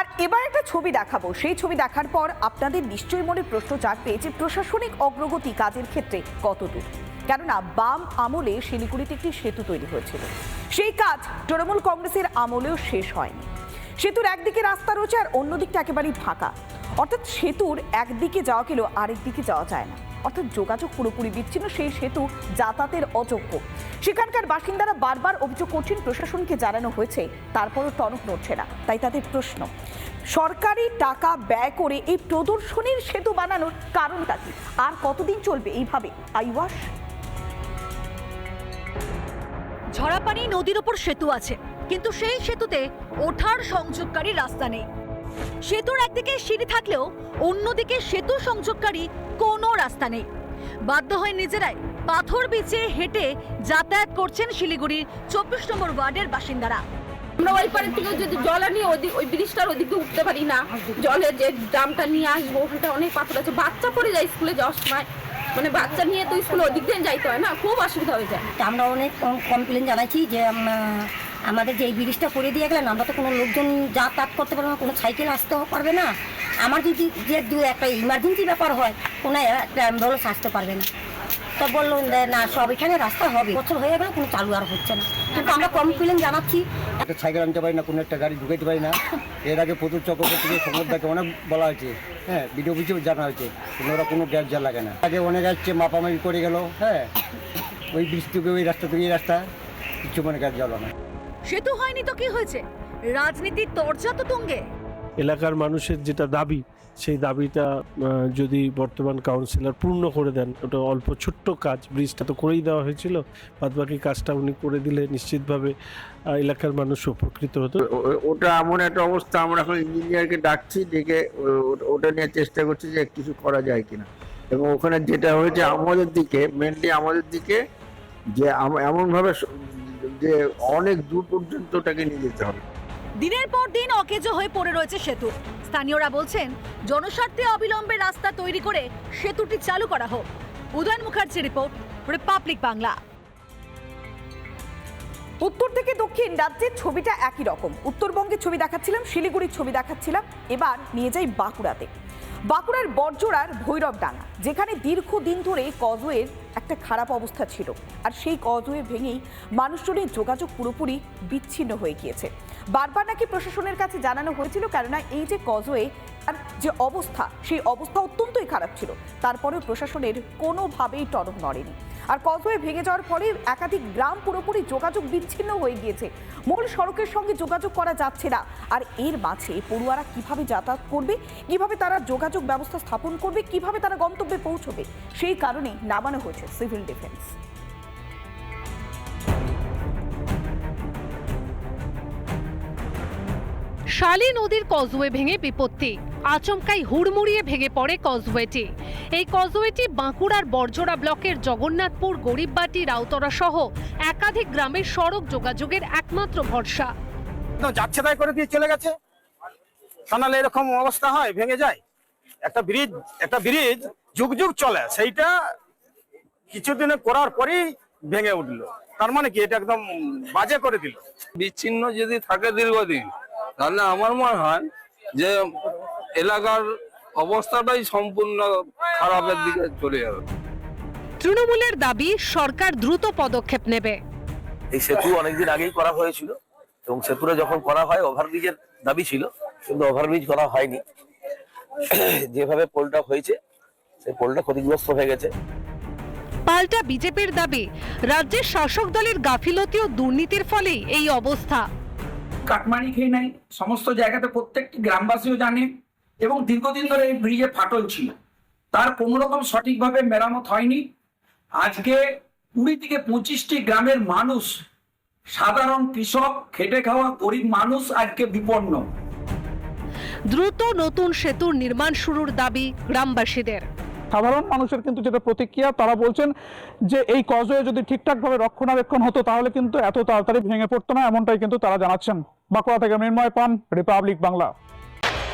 আর এবার একটা ছবি দেখাবো। সেই ছবি দেখার পর আপনাদের নিশ্চয়ই মনে প্রশ্ন জাগবে যে প্রশাসনিক অগ্রগতি কাজের ক্ষেত্রে কতদূর? কেননা বাম আমলে শিলিগুড়িতে একটি সেতু তৈরি হয়েছিল। সেই কাজ তৃণমূল কংগ্রেসের আমলেও শেষ হয়নি। সেতুর একদিকে রাস্তা রয়েছে আর অন্যদিকটা একেবারেই ফাঁকা। অর্থাৎ সেতুর একদিকে যাওয়া গেলেও আরেক দিকে যাওয়া যায় না। অর্থাৎ যোগাযোগ পুরোপুরি বিচ্ছিন্ন, সেই সেতু যাতায়াতের অযোগ্য। সেখানকার বাসিন্দারা বারবার অভিযোগ করছেন, প্রশাসনকে জানানো হয়েছে, তারপরও টনক নড়ছে না। তাই তাদের প্রশ্ন, সরকারি টাকা ব্যয় করে এই প্রদর্শনীর সেতু বানানোর কারণটা কি? আর কতদিন চলবে এইভাবে? আইওয়াস? ঝরাপানি নদীর ওপর সেতু আছে, কিন্তু সেই সেতুতে ওঠার সংযোগকারী রাস্তা নেই। সেতুর একদিকে সিঁড়ি থাকলেও অন্যদিকে সেতু সংযোগকারী কোনো রাস্তা নেই। বাধ্য হয়ে নিজেরাই পাথর বিছিয়ে হেঁটে যাতায়াত করছেন শিলিগুড়ির চব্বিশ নম্বর ওয়ার্ডের বাসিন্দারা। আমরা ওই পারের থেকে যদি জল আনি ওদিক ওই ব্রিজটার ওদিকে উঠতে পারি না। জলের যে ড্রামটা নিয়ে আসব ওখানটা অনেক পাথর আছে। বাচ্চা পড়ে যায় স্কুলে যাওয়ার সময়। মানে বাচ্চা নিয়ে তো স্কুলে ওদিক দিয়ে যাইতে হয় না খুব অসুবিধা হয়ে যায়। আমরা অনেক কমপ্লেন জানাইছি যে আমাদের যে এই ব্রিজটা করে দিয়ে গেলেন, আমরা তো কোনো লোকজন যাতায়াত করতে পারব না, কোনো সাইকেল আসতেও পারবে না। আমার যদি যে দু একটা ইমার্জেন্সি ব্যাপার হয়, কোনো একটা অ্যাম্বুলেন্স আসতে পারবে না। তো বলল না, সব এখানে রাস্তা হবে। বছর হয়ে গেল কোনো চালু আর হচ্ছে না। কিন্তু আমরা কমপ্লেন জানাচ্ছি। একটা সাইকেল আনতে পারি না, কোনো একটা গাড়ি ঢুকাইতে পারি না। এর আগে প্রচুর চক্রবর্তীকে সমুদ্রকে অনেক বলা হয়েছে। হ্যাঁ ভিডিও অফিসেও জানা হয়েছে। ওরা কোনো গ্যাস যা লাগে না। আগে অনেক আসছে, মাপামাপি করে গেল হ্যাঁ। ওই থেকে ওই রাস্তা থেকে এই রাস্তা, কিছু মনে গ্যাস জ্বালো না সেতু হয়নি তো কি হয়েছে? রাজনীতির তর্জা তো তুঙ্গে। এলাকার মানুষের যেটা দাবি সেই দাবিটা যদি বর্তমান কাউন্সিলর পূর্ণ করে দেন ওটা অল্প ছোট্ট কাজ ব্রিজটা তো করেই দেওয়া হয়েছিল বাদবাকি কাজটা উনি করে দিলে নিশ্চিতভাবে এলাকার মানুষ উপকৃত হতো। ওটা এমন একটা অবস্থা আমরা এখন ইঞ্জিনিয়ারকে ডাকছি ডেকে ওটা নিয়ে চেষ্টা করছি যে কিছু করা যায় কিনা। এবং ওখানে যেটা হয়েছে আমাদের দিকে মেনলি আমাদের দিকে যে আম- এমনভাবে যে অনেক দূর পর্যন্ত ওটাকে নিয়ে যেতে হবে। দিনের পর দিন অকেজো হয়ে পড়ে রয়েছে সেতু। স্থানীয়রা বলছেন জনস্বার্থে অবিলম্বে রাস্তা তৈরি করে সেতুটি চালু করা হোক। Udayan Mukherjee report Republic Bangla. উত্তর থেকে দক্ষিণ রাজ্যের ছবিটা একই রকম। উত্তরবঙ্গের ছবি দেখাচ্ছিলাম শিলিগুড়ির ছবি দেখাচ্ছিলাম এবার নিয়ে যাই বাঁকুড়াতে। বাঁকুড়ার বর্জরার ভৈরব ডাঙা যেখানে দীর্ঘদিন ধরে কজওয়ের একটা খারাপ অবস্থা ছিল। আর সেই কজওয়ে ভেঙেই মানুষজনের যোগাযোগ পুরোপুরি বিচ্ছিন্ন হয়ে গিয়েছে। বারবার নাকি প্রশাসনের কাছে জানানো হয়েছিল, কেননা এই যে কজওয়ে আর যে অবস্থা, সেই অবস্থা অত্যন্তই খারাপ ছিল। তারপরেও প্রশাসনের কোনোভাবেই টনক নড়েনি। আর কজওয়ে ভেঙে যাওয়ার ফলে একাধিক গ্রাম পুরোপুরি যোগাযোগ বিচ্ছিন্ন হয়ে গিয়েছে। মূল সড়কের সঙ্গে যোগাযোগ করা যাচ্ছে না। আর এর মাঝে পড়ুয়ারা কীভাবে যাতায়াত করবে, কীভাবে তারা যোগাযোগ ব্যবস্থা স্থাপন করবে, কীভাবে তারা গন্তব্যে পৌঁছবে, সেই কারণে নামানো হয়েছে সিভিল ডিফেন্স। শালী নদীর কজওয়ে ভেঙে বিপত্তি। আচমকাই হুড়মুড়িয়ে ভেঙে পড়ে কজওয়েটি এই কজওয়েটি বাঁকুড়ার বর্জরা ব্লকের জগন্নাথপুর গরিববাটি রাউতরা সহ একাধিক গ্রামের সড়ক যোগাযোগের একমাত্র ভরসা। যাচ্ছে তাই করে দিয়ে চলে গেছে। তা এরকম অবস্থা হয় ভেঙে যায়। একটা ব্রিজ একটা ব্রিজ যুগ যুগ চলে সেইটা কিছুদিনে করার পরেই ভেঙে উঠল। তার মানে কি এটা একদম বাজে করে দিল। বিচ্ছিন্ন যদি থাকে দীর্ঘদিন তাহলে আমার মনে হয় যে এলাকার অবস্থাটাই সম্পূর্ণ খারাপের দিকে চলে যাবে। তৃণমূলের দাবি সরকার দ্রুত পদক্ষেপ নেবে। এই সেতু অনেকদিন আগেই করা হয়েছিল এবং সেতুটা যখন করা হয় ওভারব্রিজের দাবি ছিল কিন্তু ওভারব্রিজ করা হয়নি। যেভাবে পোলটা হয়েছে সেই পোলটা ক্ষতিগ্রস্ত হয়ে গেছে। পাল্টা বিজেপির দাবি রাজ্যের শাসক দলের গাফিলতি ও দুর্নীতির ফলেই এই অবস্থা। কাটমানি খেয়ে নেয় সমস্ত জায়গাতে প্রত্যেকটি গ্রামবাসীও জানে এবং দীর্ঘদিন ধরে এই ব্রিজে ফাটল ছিল। তার কোনো রকম সঠিকভাবে মেরামত হয়নি। আজকে কুড়ি থেকে পঁচিশটি গ্রামের মানুষ সাধারণ কৃষক খেটে খাওয়া গরিব মানুষ আজকে বিপন্ন। দ্রুত নতুন সেতুর নির্মাণ শুরুর দাবি গ্রামবাসীদের। সাধারণ মানুষের কিন্তু যেটা প্রতিক্রিয়া তারা বলছেন যে এই কজওয়ে যদি ঠিকঠাকভাবে রক্ষণাবেক্ষণ হতো তাহলে কিন্তু এত তাড়াতাড়ি ভেঙে পড়তো না এমনটাই কিন্তু তারা জানাচ্ছেন। বাঁকুড়া থেকে মৃন্ময় পান রিপাবলিক বাংলা।